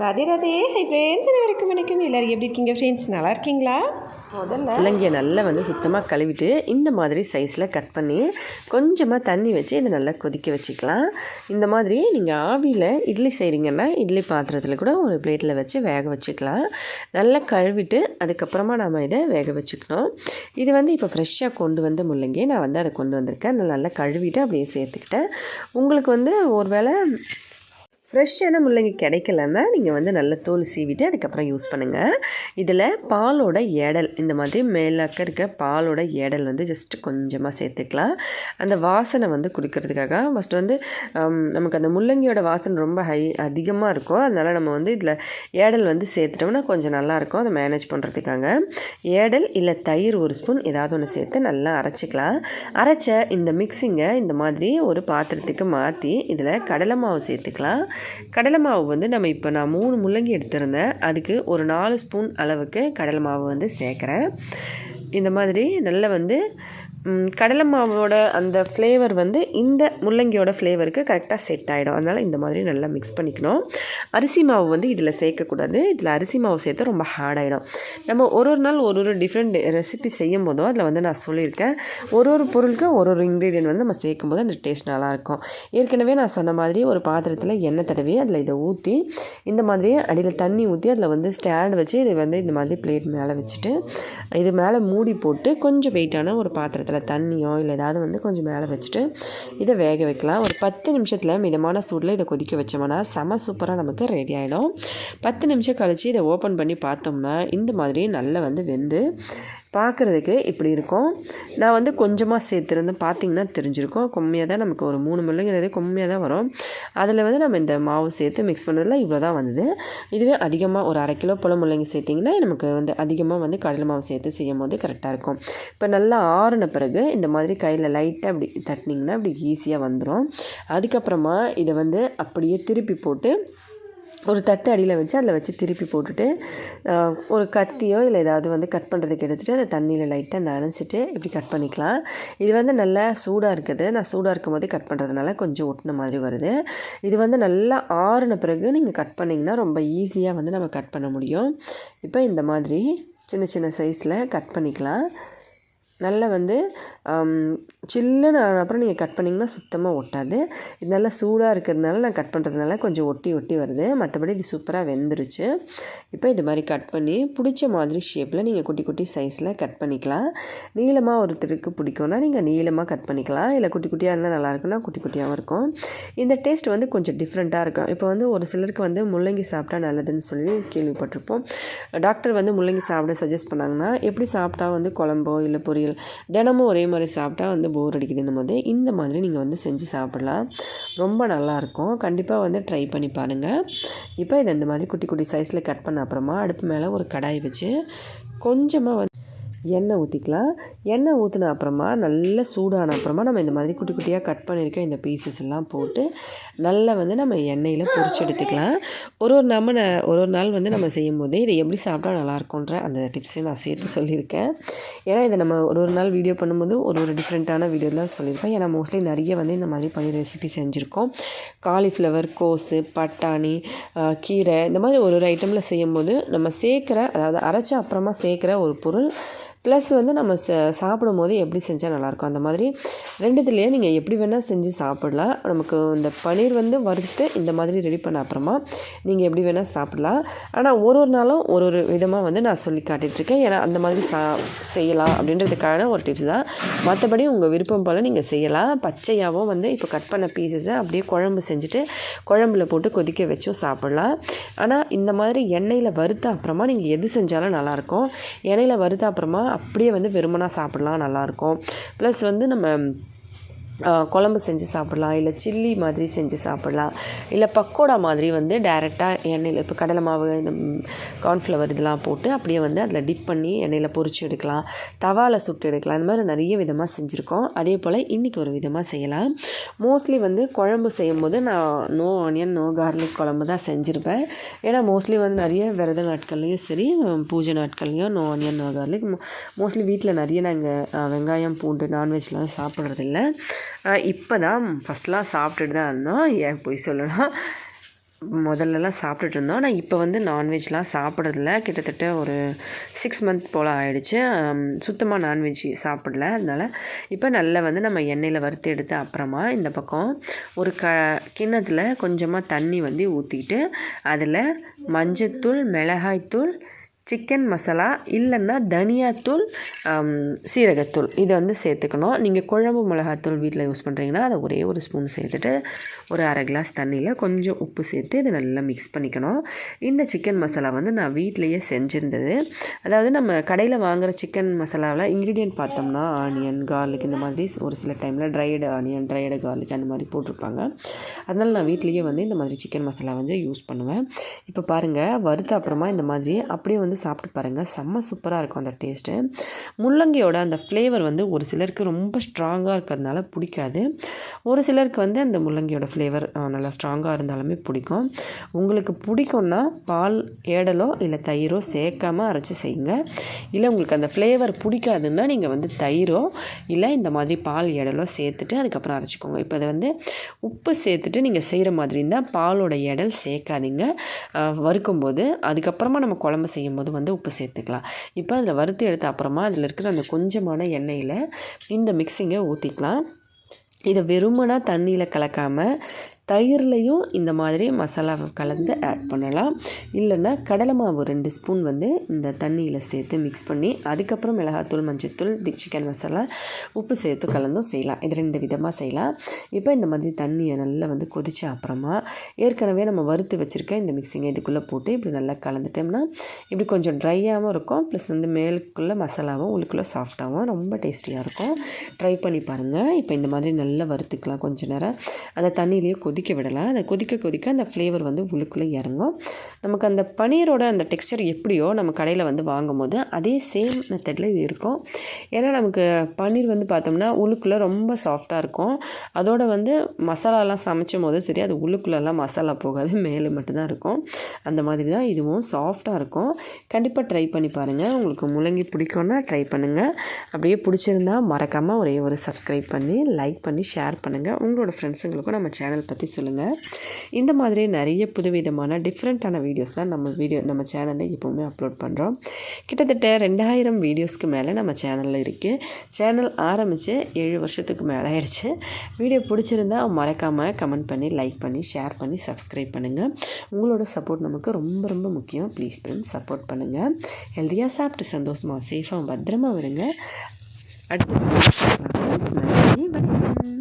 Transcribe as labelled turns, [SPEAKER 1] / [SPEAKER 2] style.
[SPEAKER 1] Radhe Radhe. Hi friends அனைவருக்கும் வணக்கம். எல்லோரும் எப்படி இருக்கீங்க? ஃப்ரெண்ட்ஸ் நல்லா இருக்கீங்களா? முதல்ல
[SPEAKER 2] முள்ளங்கியை நல்லா வந்து சுத்தமாக கழுவிட்டு இந்த மாதிரி சைஸில் கட் பண்ணி கொஞ்சமாக தண்ணி வச்சு இதை நல்லா கொதிக்க வச்சுக்கலாம். இந்த மாதிரி நீங்கள் ஆவியில் இட்லி செய்கிறீங்கன்னா இட்லி பாத்திரத்தில் கூட ஒரு பிளேட்டில் வச்சு வேக வச்சுக்கலாம். நல்லா கழுவிட்டு அதுக்கப்புறமா நம்ம இதை வேக வச்சுக்கணும். இது வந்து இப்போ ஃப்ரெஷ்ஷாக கொண்டு வந்த முள்ளங்கி. நான் வந்து அதை கொண்டு வந்திருக்கேன். நான் நல்லா கழுவிட்டு அப்படியே சேர்த்துக்கிட்டேன். உங்களுக்கு வந்து ஒரு வேளை ஃப்ரெஷ்ஷான முள்ளங்கி கிடைக்கலன்னா நீங்கள் வந்து நல்ல தோல் சீவிட்டு அதுக்கப்புறம் யூஸ் பண்ணுங்கள் இதில் பாலோட ஏடல் இந்த மாதிரி மேலாக்க இருக்க பாலோட ஏடல் வந்து ஜஸ்ட்டு கொஞ்சமாக சேர்த்துக்கலாம். அந்த வாசனை வந்து கொடுக்கறதுக்காக. ஃபஸ்ட்டு வந்து நமக்கு அந்த முள்ளங்கியோட வாசனை ரொம்ப ஹை அதிகமாக இருக்கும். அதனால் நம்ம வந்து இதில் ஏடல் வந்து சேர்த்துட்டோம்னா கொஞ்சம் நல்லாயிருக்கும் அதை மேனேஜ் பண்ணுறதுக்காக ஏடல் இல்லை தயிர் ஒரு ஸ்பூன் ஏதாவது ஒன்று சேர்த்து நல்லா அரைச்சிக்கலாம். அரைச்ச இந்த மிக்ஸிங்கை இந்த மாதிரி ஒரு பாத்திரத்துக்கு மாற்றி இதில் கடலை மாவு சேர்த்துக்கலாம். கடலை மாவு வந்து நம்ம இப்போ நான் மூணு முள்ளங்கி எடுத்திருந்தேன். அதுக்கு ஒரு நாலு ஸ்பூன் அளவுக்கு கடலை மாவு வந்து சேர்க்குறேன். இந்த மாதிரி நல்லா வந்து கடலை மாவோட அந்த ஃப்ளேவர் வந்து இந்த முள்ளங்கியோட ஃப்ளேவருக்கு கரெக்டாக செட் ஆகிடும் அதனால் இந்த மாதிரி நல்லா மிக்ஸ் பண்ணிக்கணும். அரிசி மாவு வந்து இதில் சேர்க்கக்கூடாது. இதில் அரிசி மாவு சேர்த்தா ரொம்ப ஹார்டாகிடும் நம்ம ஒரு ஒரு நாள் ஒரு ஒரு டிஃப்ரெண்ட் ரெசிபி செய்யும் போதும் அதில் வந்து நான் சொல்லியிருக்கேன். ஒரு ஒரு பொருளுக்கும் ஒரு ஒரு இன்க்ரீடியன்ட் வந்து நம்ம சேர்க்கும் போது அந்த டேஸ்ட் நல்லாயிருக்கும். ஏற்கனவே நான் சொன்ன மாதிரி ஒரு பாத்திரத்தில் எண்ணெய் தடவி அதில் இதை ஊற்றி இந்த மாதிரி அடியில் தண்ணி ஊற்றி அதில் வந்து ஸ்டாண்ட் வச்சு இதை வந்து இந்த மாதிரி பிளேட் மேலே வச்சுட்டு இது மேலே மூடி போட்டு கொஞ்சம் வெயிட்டான ஒரு பாத்திரத்தை பாத்திரத்தில் தண்ணியோ இல்லை ஏதாவது வந்து கொஞ்சம் மேலே வச்சுட்டு இதை வேக வைக்கலாம். ஒரு பத்து நிமிஷத்தில் மிதமான சூடில் இதை கொதிக்க வச்சோம்னா செம சூப்பராக நமக்கு ரெடி ஆகிடும் பத்து நிமிஷம் கழித்து இதை ஓப்பன் பண்ணி பார்த்தோம்னா இந்த மாதிரி நல்லா வந்து வெந்து பார்க்குறதுக்கு இப்படி இருக்கும். நான் வந்து கொஞ்சமாக சேர்த்துருந்து பார்த்தீங்கன்னா தெரிஞ்சிருக்கும். கம்மியாக தான் நமக்கு ஒரு மூணு முள்ளங்கிறது கம்மியாக தான் வரும். அதில் வந்து நம்ம இந்த மாவு சேர்த்து மிக்ஸ் பண்ணதில் இவ்வளோ தான் வந்தது. இதுவே அதிகமாக ஒரு அரை கிலோ போல் முள்ளங்கி சேர்த்திங்கன்னா நமக்கு வந்து அதிகமாக வந்து கடலை மாவு சேர்த்து செய்யும் போது கரெக்டாக இருக்கும். இப்போ நல்லா ஆறுன பிறகு இந்த மாதிரி கையில் லைட்டாக அப்படி தட்டினீங்கன்னா அப்படி ஈஸியாக வந்துடும் அதுக்கப்புறமா இதை வந்து அப்படியே திருப்பி போட்டு ஒரு தட்டு அடியில் வச்சு அதில் வச்சு திருப்பி போட்டுட்டு ஒரு கத்தியோ இல்லை ஏதாவது வந்து கட் பண்ணுறதுக்கு எடுத்துகிட்டு அதை தண்ணியில் லைட்டாக நனைச்சிட்டு இப்படி கட் பண்ணிக்கலாம். இது வந்து நல்லா சூடாக இருக்குது. நான் சூடாக இருக்கும் போது கட் பண்ணுறதுனால கொஞ்சம் ஒட்டின மாதிரி வருது. இது வந்து நல்லா ஆறுன பிறகு நீங்கள் கட் பண்ணிங்கன்னா ரொம்ப ஈஸியாக வந்து நம்ம கட் பண்ண முடியும். இப்போ இந்த மாதிரி சின்ன சின்ன சைஸில் கட் பண்ணிக்கலாம். நல்லா வந்து சில்லுன்னு அப்புறம் நீங்கள் கட் பண்ணிங்கன்னா சுத்தமாக ஒட்டாது. இது நல்லா சூடாக இருக்கிறதுனால நான் கட் பண்ணுறதுனால கொஞ்சம் ஒட்டி ஒட்டி வருது. மற்றபடி இது சூப்பராக வெந்துருச்சு. இப்போ இது மாதிரி கட் பண்ணி பிடிச்ச மாதிரி ஷேப்பில் நீங்கள் குட்டி குட்டி சைஸில் கட் பண்ணிக்கலாம். நீளமாக ஒருத்தருக்கு பிடிக்கும்னா நீங்கள் நீளமாக கட் பண்ணிக்கலாம். இல்லை குட்டி குட்டியாக இருந்தால் நல்லாயிருக்குன்னா குட்டி குட்டியாகவும் இருக்கும். இந்த டேஸ்ட் வந்து கொஞ்சம் டிஃப்ரெண்ட்டாக இருக்கும். இப்போ வந்து ஒரு சிலருக்கு வந்து முள்ளங்கி சாப்பிட்டா நல்லதுன்னு சொல்லி கேள்விப்பட்டிருப்போம். டாக்டர் வந்து முள்ளங்கி சாப்பிட சஜஸ்ட் பண்ணாங்கன்னா எப்படி சாப்பிட்டா வந்து குழம்போ இல்லை பொரியல் தினமும் ஒரே மாதிரி சாப்பிட்டா வந்து போர் அடிக்குதுன்னும் போது இந்த மாதிரி நீங்கள் வந்து செஞ்சு சாப்பிடலாம். ரொம்ப நல்லாயிருக்கும் கண்டிப்பாக வந்து ட்ரை பண்ணி பாருங்கள் இப்போ இதை இந்த மாதிரி குட்டி குட்டி சைஸில் கட் பண்ண அப்புறமா அடுப்பு மேலே ஒரு கடாய் வச்சு கொஞ்சமாக வந்து எண்ணெய் ஊற்றிக்கலாம் எண்ணெய் ஊற்றின அப்புறமா நல்லா சூடான அப்புறமா நம்ம இந்த மாதிரி குட்டி குட்டியாக கட் பண்ணியிருக்க இந்த பீசஸ் எல்லாம் போட்டு நல்லா வந்து நம்ம எண்ணெயில் பொரிச்சு எடுத்துக்கலாம். ஒரு ஒரு நம்ம ஒரு ஒரு நாள் வந்து நம்ம செய்யும் போது இதை எப்படி சாப்பிட்டா நல்லாயிருக்குன்ற அந்த டிப்ஸையும் நான் சேர்த்து சொல்லியிருக்கேன். ஏன்னா இதை நம்ம ஒரு ஒரு நாள் வீடியோ பண்ணும்போது ஒரு ஒரு டிஃப்ரெண்ட்டான வீடியோலாம் சொல்லியிருப்பேன். ஏன்னா மோஸ்ட்லி நிறைய வந்து இந்த மாதிரி பண்ணி ரெசிபி செஞ்சுருக்கோம். காலிஃப்ளவர் கோஸு பட்டாணி கீரை இந்த மாதிரி ஒரு ஒரு ஐட்டமில் செய்யும்போது நம்ம சேர்க்குற அதாவது அரைச்ச அப்புறமா சேர்க்குற ஒரு பொருள் ப்ளஸ் வந்து நம்ம ச சாப்பிடும்போது எப்படி செஞ்சால் நல்லாயிருக்கும் அந்த மாதிரி ரெண்டுத்துலேயே நீங்கள் எப்படி வேணால் செஞ்சு சாப்பிடலாம். நமக்கு இந்த பன்னீர் வந்து வறுத்து இந்த மாதிரி ரெடி பண்ண அப்புறமா நீங்கள் எப்படி வேணால் சாப்பிடலாம். ஆனால் ஒரு ஒரு நாளும் ஒரு ஒரு விதமாக வந்து நான் சொல்லி காட்டிகிட்ருக்கேன் ஏன்னா அந்த மாதிரி சா செய்யலாம் அப்படின்றதுக்கான ஒரு டிப்ஸ் தான். மற்றபடி உங்கள் விருப்பம் போல் நீங்கள் செய்யலாம். பச்சையாகவும் வந்து இப்போ கட் பண்ண பீசஸை அப்படியே குழம்பு செஞ்சுட்டு குழம்புல போட்டு கொதிக்க வச்சும் சாப்பிடலாம். ஆனால் இந்த மாதிரி எண்ணெயில் வறுத்த அப்புறமா நீங்கள் எது செஞ்சாலும் நல்லாயிருக்கும் எண்ணெயில் வறுத்த அப்புறமா அப்படியே வந்து வெறுமனாக சாப்பிடலாம் நல்லாயிருக்கும் ப்ளஸ் வந்து நம்ம குழம்பு செஞ்சு சாப்பிடலாம் இல்லை சில்லி மாதிரி செஞ்சு சாப்பிடலாம். இல்லை பக்கோடா மாதிரி வந்து டைரெக்டாக எண்ணெயில் இப்போ கடலை மாவு இந்த கார்ன்ஃப்ளவர் இதெல்லாம் போட்டு அப்படியே வந்து அதில் டிப் பண்ணி எண்ணெயில் பொறிச்சு எடுக்கலாம். தவாவில் சுட்டு எடுக்கலாம். இந்த மாதிரி நிறைய விதமாக செஞ்சுருக்கோம். அதே போல் இன்றைக்கி ஒரு விதமாக செய்யலாம். மோஸ்ட்லி வந்து குழம்பு செய்யும்போது நான் நோ ஆனியன் நோ கார்லிக் குழம்பு தான் செஞ்சுருப்பேன். ஏன்னா மோஸ்ட்லி வந்து நிறைய விரத நாட்கள்லேயும் சரி பூஜை நாட்கள்லேயும் no onion no garlic mostly வீட்டில் நிறைய நாங்கள் வெங்காயம் பூண்டு நான்வெஜ்லாம் சாப்பிட்றதில்ல. இப்போ தான் ஃபஸ்ட்லாம் சாப்பிட்டுட்டு தான் இருந்தோம். ஏன் போய் சொல்லணும் முதல்லலாம் சாப்பிட்டுட்டு இருந்தோம். ஆனால் இப்போ வந்து நான்வெஜ்லாம் சாப்பிட்றதில்ல. கிட்டத்தட்ட ஒரு சிக்ஸ் மந்த் போல் ஆயிடுச்சு. சுத்தமாக நான்வெஜ் சாப்பிடல. அதனால் இப்போ நல்லா வந்து நம்ம எண்ணெயில் வறுத்து எடுத்து அப்புறமா இந்த பக்கம் ஒரு க கிண்ணத்தில் கொஞ்சமாக தண்ணி வந்து ஊற்றிட்டு அதில் மஞ்சத்தூள் மிளகாய்த்தூள் சிக்கன் மசாலா இல்லைன்னா தனியாத்தூள் சீரகத்தூள். இதை வந்து சேர்த்துக்கணும். நீங்கள் குழம்பு மிளகாத்தூள் வீட்டில் யூஸ் பண்ணுறீங்கன்னா அதை ஒரே ஒரு ஸ்பூன் சேர்த்துட்டு ஒரு அரை கிளாஸ் தண்ணியில் கொஞ்சம் உப்பு சேர்த்து இதை நல்லா மிக்ஸ் பண்ணிக்கணும். இந்த சிக்கன் மசாலா வந்து நான் வீட்லேயே செஞ்சுருந்தது. அதாவது நம்ம கடையில் வாங்குகிற சிக்கன் மசாலாவில் இன்க்ரீடியன்ட் பார்த்தோம்னா ஆனியன் கார்லிக் இந்த மாதிரி ஒரு சில டைமில் ட்ரைடு ஆனியன் ட்ரைடு கார்லிக் அந்த மாதிரி போட்டிருப்பாங்க. அதனால் நான் வீட்லேயே வந்து இந்த மாதிரி சிக்கன் மசாலா வந்து யூஸ் பண்ணுவேன். இப்போ பாருங்கள் வறுத்த அப்புறமா இந்த மாதிரி அப்படியே வந்து சாப்பிட்டு பாருங்கள் செம்ம சூப்பராக இருக்கும் அந்த டேஸ்ட்டு முள்ளங்கியோட அந்த ஃப்ளேவர் வந்து ஒரு சிலருக்கு ரொம்ப ஸ்ட்ராங்காக இருக்கிறதுனால பிடிக்காது. ஒரு சிலருக்கு வந்து அந்த முள்ளங்கியோட ஃப்ளேவர் நல்லா ஸ்ட்ராங்காக இருந்தாலுமே பிடிக்கும். உங்களுக்கு பிடிக்கும்னா பால் ஏடலோ இல்லை தயிரோ சேர்க்காமல் அரைச்சி செய்யுங்க. இல்லை உங்களுக்கு அந்த ஃப்ளேவர் பிடிக்காதுன்னா நீங்கள் வந்து தயிரோ இல்லை இந்த மாதிரி பால் ஏடலோ சேர்த்துட்டு அதுக்கப்புறம் அரைச்சிக்கோங்க. இப்போ அதை வந்து உப்பு சேர்த்துட்டு நீங்கள் செய்கிற மாதிரி இருந்தால் பாலோட எடல் சேர்க்காதீங்க. வறுக்கும்போது. அதுக்கப்புறமா நம்ம குழம்பு செய்யும்போது வந்து உப்பு சேர்த்துக்கலாம். இப்போ அதில் வறுத்து எடுத்த அப்புறமா அதில் இருக்கிற அந்த கொஞ்சமான எண்ணெயில் இந்த மிக்ஸிங்கை ஊற்றிக்கலாம் இதை வெறுமனா தண்ணியில் கலக்காமல் தயிர்லையும் இந்த மாதிரி மசாலாவை கலந்து ஆட் பண்ணலாம். இல்லைன்னா கடலை மாவு ரெண்டு ஸ்பூன் வந்து இந்த தண்ணியில் சேர்த்து மிக்ஸ் பண்ணி அதுக்கப்புறம் மிளகாத்தூள் மஞ்சத்தூள் தி சிக்கன் மசாலா உப்பு சேர்த்து கலந்தும் செய்யலாம். இது ரெண்டு விதமாக செய்யலாம். இப்போ இந்த மாதிரி தண்ணியை நல்லா வந்து கொதித்த அப்புறமா ஏற்கனவே நம்ம வறுத்து வச்சுருக்க இந்த மிக்சிங்கை இதுக்குள்ளே போட்டு இப்படி நல்லா கலந்துட்டோம்னா இப்படி கொஞ்சம் ட்ரையாகவும் இருக்கும். ப்ளஸ் வந்து மேலுக்குள்ளே மசாலாவும் உள்ளுக்குள்ளே சாஃப்டாகவும் ரொம்ப டேஸ்டியாக இருக்கும். ட்ரை பண்ணி பாருங்கள் இப்போ இந்த மாதிரி நல்லா வறுத்துக்கலாம் கொஞ்சம் நேரம். அந்த தண்ணியிலேயே கொதிக்க விடலாம் அதை கொதிக்க கொதிக்க அந்த ஃப்ளேவர் வந்து உள்ளுக்குள்ளே இறங்கும். நமக்கு அந்த பனீரோட அந்த டெக்ஸ்சர் எப்படியோ நம்ம கடையில் வந்து வாங்கும்போது அதே சேம் மெத்தடில் இது இருக்கும். ஏன்னா நமக்கு பன்னீர் வந்து பார்த்தோம்னா உள்ளுக்குள்ளே ரொம்ப சாஃப்டாக இருக்கும். அதோட வந்து மசாலாலாம் சமைச்சும் போது சரி அது உள்ளுக்குள்ளெல்லாம் மசாலா போகாது மேலே மட்டும்தான் இருக்கும். அந்த மாதிரி தான் இதுவும் சாஃப்டாக இருக்கும். கண்டிப்பாக ட்ரை பண்ணி பாருங்கள் உங்களுக்கு முள்ளங்கி பிடிக்கும்னா ட்ரை பண்ணுங்கள் அப்படியே பிடிச்சிருந்தா மறக்காமல் ஒரே ஒரு சப்ஸ்கிரைப் பண்ணி லைக் பண்ணி ஷேர் பண்ணுங்கள் உங்களோட ஃப்ரெண்ட்ஸுங்களுக்கும் நம்ம சேனல் பற்றி சொல்லுங்கள் இந்த மாதிரி நிறைய புதுவிதமான டிஃப்ரெண்ட்டான வீடியோஸ் தான் நம்ம வீடியோ நம்ம சேனலில் எப்போவுமே அப்லோட் பண்ணுறோம் கிட்டத்தட்ட ரெண்டாயிரம் வீடியோஸ்க்கு மேலே நம்ம சேனலில் இருக்குது சேனல் ஆரம்பித்து ஏழு வருஷத்துக்கு மேலே ஆயிடுச்சு. வீடியோ பிடிச்சிருந்தா மறக்காமல் கமெண்ட் பண்ணி லைக் பண்ணி ஷேர் பண்ணி சப்ஸ்கிரைப் பண்ணுங்கள் உங்களோட சப்போர்ட் நமக்கு ரொம்ப ரொம்ப முக்கியம். ப்ளீஸ் ஃப்ரெண்ட்ஸ் சப்போர்ட் பண்ணுங்கள் ஹெல்த்தியாக சாப்பிட்டு சந்தோஷமாக சேஃபாக பத்திரமா வருங்க அடுத்த நன்றி வணக்கம்